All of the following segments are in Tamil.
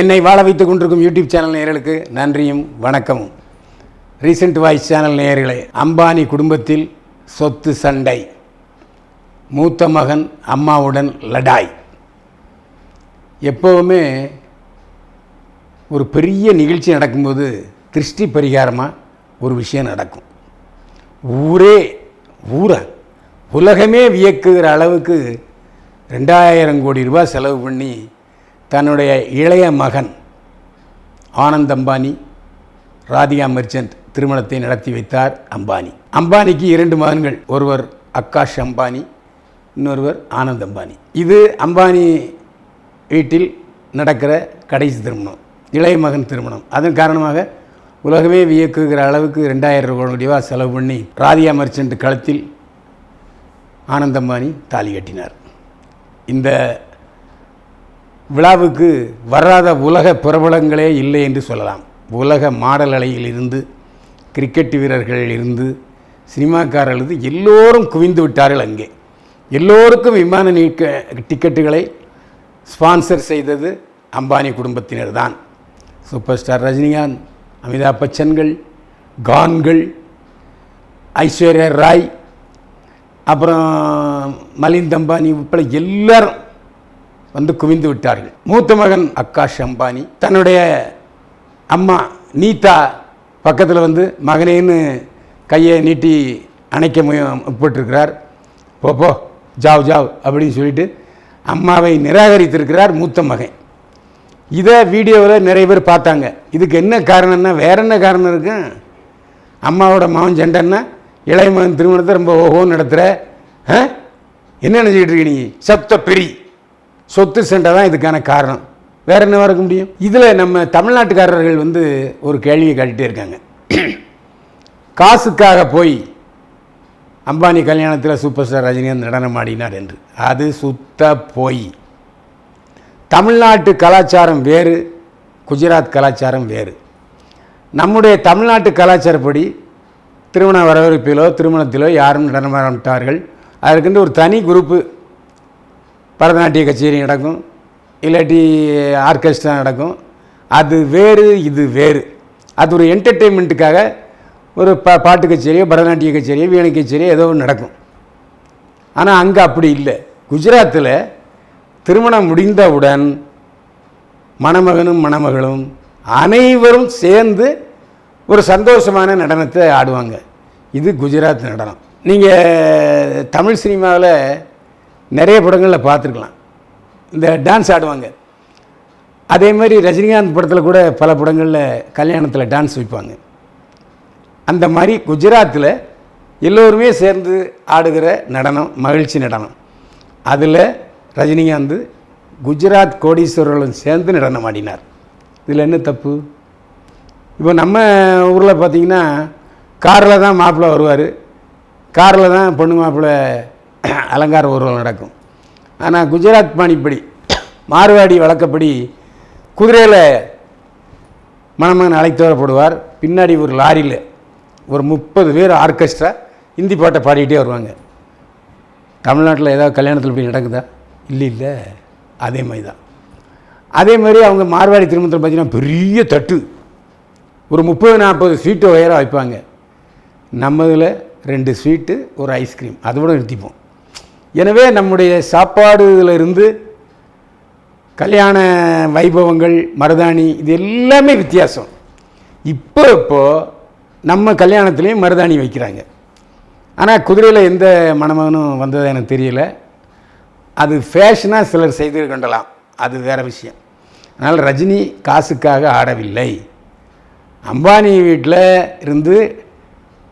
என்னை வாழ வைத்துக் கொண்டிருக்கும் யூடியூப் சேனல் நேயர்களுக்கு நன்றியும் வணக்கமும். ரீசெண்ட் வாய்ஸ் சேனல் நேயர்களே அம்பானி குடும்பத்தில் சொத்து சண்டை. மூத்த மகன் அம்மாவுடன் லடாய். எப்போவுமே ஒரு பெரிய நிகழ்ச்சி நடக்கும்போது திருஷ்டி பரிகாரமாக ஒரு விஷயம் நடக்கும். ஊரே ஊரா உலகமே வியக்குகிற அளவுக்கு ரெண்டாயிரம் கோடி ரூபாய் செலவு பண்ணி தன்னுடைய இளைய மகன் ஆனந்த் அம்பானி ராதிகா மெர்ச்சன்ட் திருமணத்தை நடத்தி வைத்தார் அம்பானி. அம்பானிக்கு இரண்டு மகன்கள் ஒருவர் அக்காஷ் அம்பானி இன்னொருவர் ஆனந்த் அம்பானி. இது அம்பானி வீட்டில் நடக்கிற கடைசி திருமணம் இளைய மகன் திருமணம். அதன் காரணமாக உலகமே வியக்குகிற அளவுக்கு ரெண்டாயிரம் கோடி ரூபாய் செலவு பண்ணி ராதியா மர்ச்சன்ட் களத்தில் ஆனந்த் அம்பானி தாலி கட்டினார். இந்த விழாவுக்கு வராத உலக பிரபலங்களே இல்லை என்று சொல்லலாம். உலக மாடல் அலையில் இருந்து கிரிக்கெட் வீரர்கள் இருந்து சினிமாக்காரர்கள் இருந்து எல்லோரும் குவிந்து விட்டார்கள் அங்கே. எல்லோருக்கும் விமான நீக்க டிக்கெட்டுகளை ஸ்பான்சர் செய்தது அம்பானி குடும்பத்தினர் தான் சூப்பர் ஸ்டார் ரஜினிகாந்த் அமிதாப் பச்சன்கள் கான்கள் ஐஸ்வர்யா ராய் அப்புறம் மலிந்த் அம்பானி உட்பட எல்லாரும் வந்து குவிந்து விட்டார்கள். மூத்த மகன் அக்காஷ் அம்பானி தன்னுடைய அம்மா நீதா பக்கத்தில் வந்து மகனேன்னு கையை நீட்டி அணைக்க முற்பட்டிருக்கிறார். போ போ ஜாவ் ஜாவ் அப்படின்னு சொல்லிட்டு அம்மாவை நிராகரித்திருக்கிறார் மூத்த மகன். இதை வீடியோவில் நிறைய பேர் பார்த்தாங்க. இதுக்கு என்ன காரணம்னா வேற என்ன காரணம் இருக்கு? அம்மாவோட மகன் ஜெண்டன்னா இளைய மகன் திருமணத்தை ரொம்ப ஓஹோன்னு நடத்துகிற ஆ? என்ன நினச்சிக்கிட்டு இருக்கீங்க நீ? சப்த பெரி. சொத்து சண்டை தான் இதுக்கான காரணம். வேற என்ன இருக்க முடியும்? இதில் நம்ம தமிழ்நாட்டுக்காரர்கள் வந்து ஒரு கேள்வியை காட்டிகிட்டே இருக்காங்க. காசுக்காக போய் அம்பானி கல்யாணத்தில் சூப்பர் ஸ்டார் ரஜினிகாந்த் நடனம் ஆடினார் என்று. அது சுத்த போய். தமிழ்நாட்டு கலாச்சாரம் வேறு குஜராத் கலாச்சாரம் வேறு. நம்முடைய தமிழ்நாட்டு கலாச்சாரப்படி திருமண வரவேற்பிலோ திருமணத்திலோ யாரும் நடனமாட்டார்கள் அதற்கென்று ஒரு தனி குரூப்பு பரதநாட்டிய கச்சேரி நடக்கும் இல்லாட்டி ஆர்கெஸ்ட்ரா நடக்கும். அது வேறு இது வேறு. அது ஒரு என்டர்டெயின்மெண்ட்டுக்காக ஒரு பா பாட்டு கச்சேரியோ பரதநாட்டிய கச்சேரியோ வீணை கச்சேரியோ ஏதோ ஒன்று நடக்கும். ஆனால் அங்கே அப்படி இல்லை. குஜராத்தில் திருமணம் முடிந்தவுடன் மணமகனும் மணமகளும் அனைவரும் சேர்ந்து ஒரு சந்தோஷமான நடனத்தை ஆடுவாங்க. இது குஜராத் நடனம். நீங்கள் தமிழ் சினிமாவில் நிறைய படங்களில் பார்த்துருக்கலாம். இந்த டான்ஸ் ஆடுவாங்க. அதே மாதிரி ரஜினிகாந்த் படத்தில் கூட பல படங்களில் கல்யாணத்தில் டான்ஸ் வைப்பாங்க. அந்த மாதிரி குஜராத்தில் எல்லோருமே சேர்ந்து ஆடுகிற நடனம் மகிழ்ச்சி நடனம். அதில் ரஜினிகாந்த் குஜராத் கோடீஸ்வரர்களும் சேர்ந்து நடனம் ஆடினார். இதில் என்ன தப்பு? இப்போ நம்ம ஊரில் பார்த்தீங்கன்னா காரில் தான் மாப்பிள்ளை வருவார். காரில் தான் பொண்ணு மாப்பிள்ளை அலங்கார ஊர்வலம் நடக்கும். ஆனால் குஜராத் பாணிப்படி மார்வாடி வழக்கப்படி குதிரையில் மணமகன் அழைத்து வரப்படுவார் பின்னாடி ஒரு லாரியில் ஒரு முப்பது பேர் ஆர்கெஸ்ட்ரா ஹிந்தி பாட்டை பாடிக்கிட்டே வருவாங்க. தமிழ்நாட்டில் ஏதாவது கல்யாணத்தில் இப்படி நடக்குதா? இல்லை இல்லை. அதே மாதிரி தான் அதே மாதிரி அவங்க மார்வாடி திருமணத்தில் பார்த்தீங்கன்னா பெரிய தட்டு. ஒரு முப்பது நாற்பது ஸ்வீட்டு உயரம் வைப்பாங்க. நம்மதில் ரெண்டு ஸ்வீட்டு ஒரு ஐஸ்கிரீம் அதோட நிறுத்திப்போம். எனவே நம்முடைய சாப்பாடுல இருந்து கல்யாண வைபவங்கள் மருதாணி இது எல்லாமே வித்தியாசம். இப்போ இப்போ நம்ம கல்யாணத்துலேயும் மருதாணி வைக்கிறாங்க. ஆனால் குதிரையில் எந்த மணமகனும் வந்தது எனக்கு தெரியல. அது ஃபேஷனாக சிலர் செய்து கொண்டலாம் அது வேறு விஷயம். அதனால் ரஜினி காசுக்காக ஆடவில்லை. அம்பானி வீட்டில் இருந்து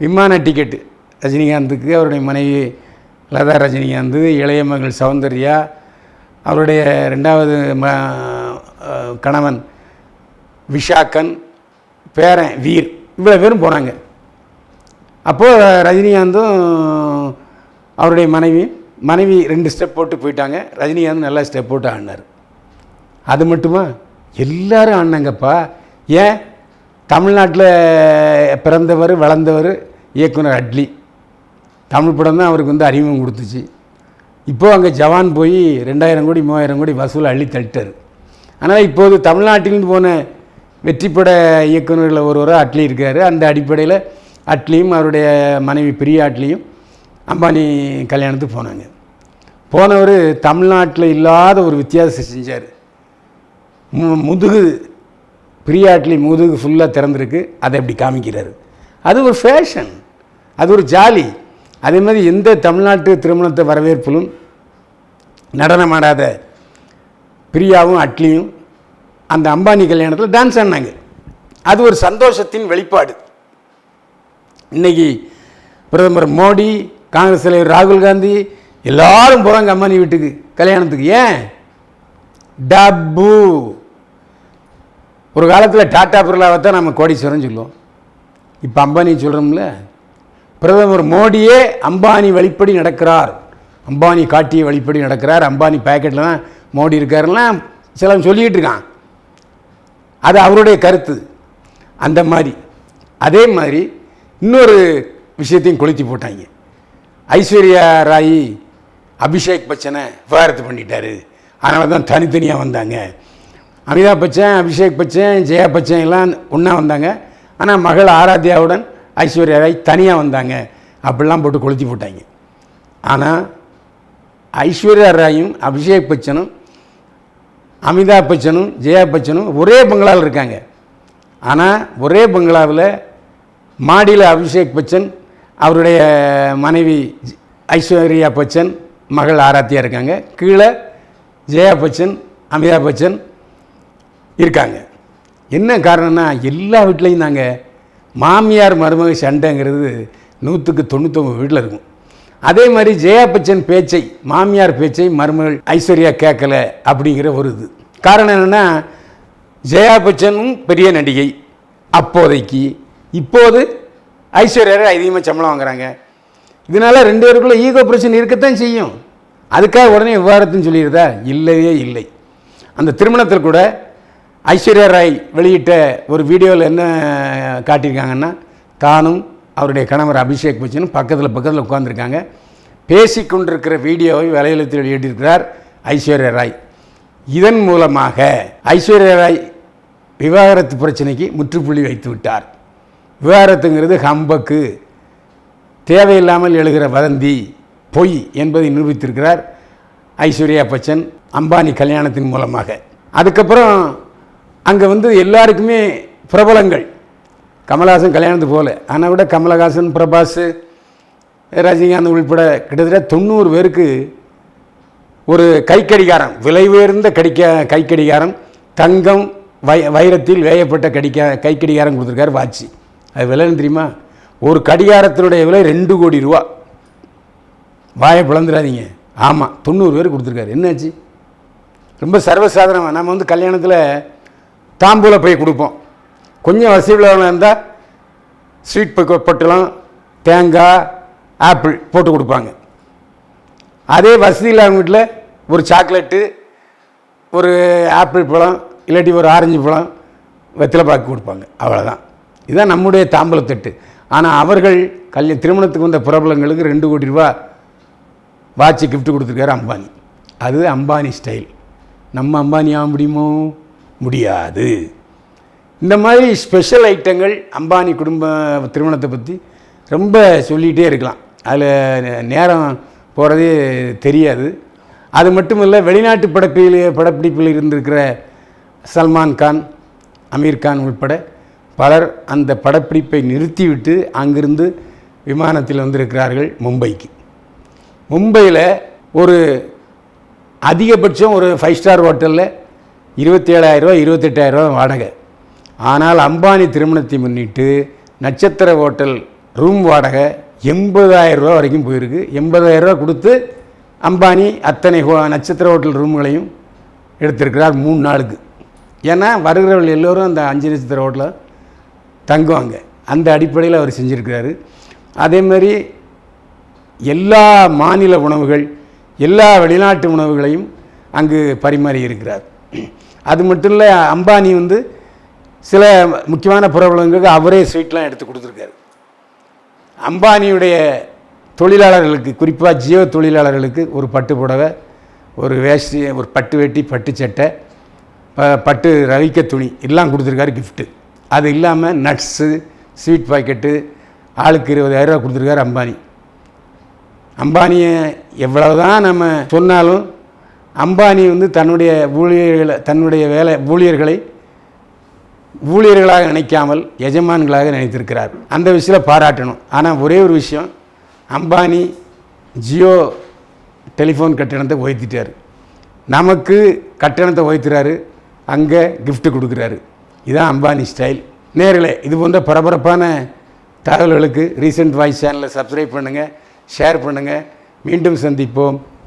விமான டிக்கெட்டு ரஜினிகாந்துக்கு அவருடைய மனைவி லதா ரஜினிகாந்த் இளைய மகள் சௌந்தர்யா அவருடைய ரெண்டாவது ம கணவன் விஷாக்கன் பேரன் வீர் இவ்வளோ பேரும் போனாங்க. அப்போது ரஜினிகாந்தும் அவருடைய மனைவி மனைவி ரெண்டு ஸ்டெப் போட்டு போயிட்டாங்க. ரஜினிகாந்த் நல்லா ஸ்டெப் போட்டு ஆடினார். அது மட்டுமா? எல்லாரும் ஆடினாங்கப்பா. ஏன்? தமிழ்நாட்டில் பிறந்தவர் வளர்ந்தவர் இயக்குனர் அட்லி. தமிழ் படம் தான் அவருக்கு வந்து அறிமுகம் கொடுத்துச்சு. இப்போது அங்கே ஜவான் போய் ரெண்டாயிரம் கோடி மூவாயிரம் கோடி வசூல் அள்ளி தள்ளிட்டார். ஆனால் இப்போது தமிழ்நாட்டிலிருந்து போன வெற்றிப்பட இயக்குநர்களில் ஒருவராக அட்லி இருக்கார். அந்த அடிப்படையில் அட்லியும் அவருடைய மனைவி பிரியா அட்லியும் அம்பானி கல்யாணத்துக்கு போனாங்க. போனவர் தமிழ்நாட்டில் இல்லாத ஒரு வித்தியாசம் செஞ்சார். மு- முதுகு பிரியாட்லி முதுகு ஃபுல்லாக திறந்துருக்கு. அதை அப்படி காமிக்கிறாரு. அது ஒரு ஃபேஷன் அது ஒரு ஜாலி. அதே மாதிரி எந்த தமிழ்நாட்டு திருமணத்தை வரவேற்பிலும் நடனமாடாத பிரியாவும் அட்லியும் அந்த அம்பானி கல்யாணத்தில் டான்ஸ் ஆடினாங்க. அது ஒரு சந்தோஷத்தின் வெளிப்பாடு. இன்னைக்கு பிரதமர் மோடி காங்கிரஸ் தலைவர் ராகுல் காந்தி எல்லாரும் போகிறாங்க அம்பானி வீட்டுக்கு கல்யாணத்துக்கு. ஏன்? டப்பு. ஒரு காலத்தில் டாட்டா பிர்லாவை தான் நம்ம கோடீஸ்வரன் சொல்லுவோம். இப்போ அம்பானி சொல்கிறோம்ல பிரதமர் மோடியே அம்பானி வழிப்படி நடக்கிறார். அம்பானி காட்டிய வழிப்படி நடக்கிறார். அம்பானி பேக்கெட்டில் தான் மோடி இருக்காருலாம் சிலவன் சொல்லிக்கிட்டு இருக்கான் அது அவருடைய கருத்து. அந்த மாதிரி. அதே மாதிரி இன்னொரு விஷயத்தையும் கொளுத்தி போட்டாங்க. ஐஸ்வர்யா ராய் அபிஷேக் பச்சனை விவகாரத்து பண்ணிட்டாரு. அதனால தான் தனித்தனியாக வந்தாங்க. அமிதாப் பச்சன் அபிஷேக் பச்சன் ஜெயா பச்சன் எல்லாம் ஒன்றா வந்தாங்க. ஆனால் மகள் ஆராத்யாவுடன் ஐஸ்வர்யா ராய் தனியாக வந்தாங்க. அப்படிலாம் போட்டு கொளுத்தி போட்டாங்க. ஆனால் ஐஸ்வர்யா ராயும் அபிஷேக் பச்சனும் அமிதாப் பச்சனும் ஜெயா பச்சனும் ஒரே பங்களாவில் இருக்காங்க. ஆனால் ஒரே பங்களாவில் மாடியில் அபிஷேக் பச்சன் அவருடைய மனைவி ஐஸ்வர்யா பச்சன் மகள் ஆராத்தியாக இருக்காங்க. கீழே ஜெயா பச்சன் அமிதாப் பச்சன் இருக்காங்க. என்ன காரணம்னா எல்லா வீட்லேயும் நாங்கள் மாமியார் மருமக சண்டைங்கிறது நூற்றுக்கு தொண்ணூத்தொம்பது வீட்டில் இருக்கும். அதே மாதிரி ஜெயா பச்சன் பேச்சை மாமியார் பேச்சை மருமகள் ஐஸ்வர்யா கேட்கல அப்படிங்கிற ஒரு இது. காரணம் என்னென்னா ஜெயா பச்சனும் பெரிய நடிகை அப்போதைக்கு. இப்போது ஐஸ்வர்யா அதிகமாக சம்பளம் வாங்குறாங்க. இதனால் ரெண்டு பேருக்குள்ள ஈகோ பிரச்சனை இருக்கத்தான் செய்யும். அதுக்காக உடனே விவாதத்துன்னு சொல்லிடுதா? இல்லவே இல்லை. அந்த திருமணத்தில் கூட ஐஸ்வர்யா ராய் வெளியிட்ட ஒரு வீடியோவில் என்ன காட்டியிருக்காங்கன்னா தானும் அவருடைய கணவர் அபிஷேக் பச்சனும் பக்கத்தில் பக்கத்தில் உட்காந்துருக்காங்க பேசி கொண்டிருக்கிற வீடியோவை வலையளத்தில் வெளியிட்டிருக்கிறார் ஐஸ்வர்யா ராய். இதன் மூலமாக ஐஸ்வர்யா ராய் விவாகரத்து பிரச்சனைக்கு முற்றுப்புள்ளி வைத்து விட்டார். விவாகரத்துங்கிறது ஹம்பக்கு தேவையில்லாமல் எழுகிற வதந்தி பொய் என்பதை நிரூபித்திருக்கிறார் ஐஸ்வர்யா பச்சன் அம்பானி கல்யாணத்தின் மூலமாக. அதுக்கப்புறம் அங்கே வந்து எல்லாருக்குமே பிரபலங்கள். கமலஹாசன் கல்யாணத்து போகல. ஆனால் விட கமலஹாசன் பிரபாஸ் ரஜினிகாந்த் உள்பட கிட்டத்தட்ட தொண்ணூறு பேருக்கு ஒரு கைக்கடிகாரம் விலை உயர்ந்த கடிக்க கைக்கடிகாரம் தங்கம் வை வைரத்தில் வேயப்பட்ட கடிக்க கைக்கடிகாரம் கொடுத்துருக்காரு வாட்சி. அது விலைன்னு தெரியுமா? ஒரு கடிகாரத்தினுடைய விலை ரெண்டு கோடி ரூபா. வாயை பிளந்துடாதீங்க. ஆமாம் தொண்ணூறு பேர் கொடுத்துருக்காரு. என்னாச்சு? ரொம்ப சர்வசாதாரணமாக நம்ம வந்து கல்யாணத்தில் தாம்பூல போய் கொடுப்போம். கொஞ்சம் வசதி உள்ளவங்க இருந்தால் ஸ்வீட் பொட்டலம் தேங்காய் ஆப்பிள் போட்டு கொடுப்பாங்க. அதே வசதி இல்லாத வீட்டில் ஒரு சாக்லேட்டு ஒரு ஆப்பிள் பழம் இல்லாட்டி ஒரு ஆரஞ்சு பழம் வெத்தலை பாக்கு கொடுப்பாங்க. அவ்வளோதான் இதுதான் நம்முடைய தாம்பூலத்தட்டு ஆனால் அவர்கள் கல்ய திருமணத்துக்கு வந்த பிரபலங்களுக்கு ரெண்டு கோடி ரூபா வாட்சி கிஃப்ட் கொடுத்துருக்காரு அம்பானி. அது அம்பானி ஸ்டைல் நம்ம அம்பானி ஆக முடியுமோ? முடியாது. இந்த மாதிரி ஸ்பெஷல் ஐட்டங்கள் அம்பானி குடும்ப திருமணத்தை பற்றி ரொம்ப சொல்லிகிட்டே இருக்கலாம். அதில் நேரம் போகிறதே தெரியாது. அது மட்டும் இல்லை வெளிநாட்டு படப்பில் படப்பிடிப்பில் இருந்திருக்கிற சல்மான் கான் அமீர் கான் பலர் அந்த படப்பிடிப்பை நிறுத்திவிட்டு அங்கிருந்து விமானத்தில் வந்திருக்கிறார்கள் மும்பைக்கு. மும்பையில் ஒரு அதிகபட்சம் ஒரு ஃபைவ் ஸ்டார் ஹோட்டலில் இருபத்தி ஏழாயிரரூவா இருபத்தெட்டாயிரரூவா வாடகை. ஆனால் அம்பானி திருமணத்தை முன்னிட்டு நட்சத்திர ஹோட்டல் ரூம் வாடகை எண்பதாயிரம் ரூபா வரைக்கும் போயிருக்கு. எண்பதாயிரரூவா கொடுத்து அம்பானி அத்தனை ஹோ- நட்சத்திர ஹோட்டல் ரூம்களையும் எடுத்திருக்கிறார் மூணு நாளுக்கு. ஏன்னா வருகிறவர்கள் எல்லோரும் அந்த அஞ்சு நட்சத்திர ஹோட்டலில் தங்குவாங்க. அந்த அடிப்படையில் அவர் செஞ்சுருக்கிறாரு. அதே மாதிரி எல்லா மாநில உணவுகள் எல்லா வெளிநாட்டு உணவுகளையும் அங்கு பரிமாறி இருக்கிறார் அது மட்டும் இல்லை அம்பானி வந்து சில முக்கியமான பிரபலங்களுக்கு அவரே ஸ்வீட்லாம் எடுத்து கொடுத்துருக்காரு. அம்பானியுடைய தொழிலாளர்களுக்கு குறிப்பாக ஜியோ தொழிலாளர்களுக்கு ஒரு பட்டு புடவை ஒரு வேஷ்டி ஒரு பட்டு வெட்டி பட்டு சட்டை ப- பட்டு ரவிக்க துணி எல்லாம் கொடுத்துருக்காரு கிஃப்ட்டு அது இல்லாமல் நட்ஸு ஸ்வீட் பாக்கெட்டு ஆளுக்கு இருபதாயிரரூவா கொடுத்துருக்காரு அம்பானி. அம்பானியை எவ்வளவுதான் நம்ம சொன்னாலும் அம்பானி வந்து தன்னுடைய ஊழியர்களை தன்னுடைய வேலை ஊழியர்களை ஊழியர்களாக நினைக்காமல் எஜமான்களாக நினைத்திருக்கிறார். அந்த விஷயத்தில் பாராட்டணும். ஆனால் ஒரே ஒரு விஷயம் அம்பானி ஜியோ டெலிஃபோன் கட்டணத்தை உயர்த்திட்டார். நமக்கு கட்டணத்தை உயர்த்துறாரு. அங்கே கிஃப்ட்டு கொடுக்குறாரு. இதுதான் அம்பானி ஸ்டைல் நேர்களே இது போன்ற பரபரப்பான தகவல்களுக்கு ரீசெண்ட் வாய்ஸ் சேனலை சப்ஸ்கிரைப் பண்ணுங்கள் ஷேர் பண்ணுங்கள் மீண்டும் சந்திப்போம்.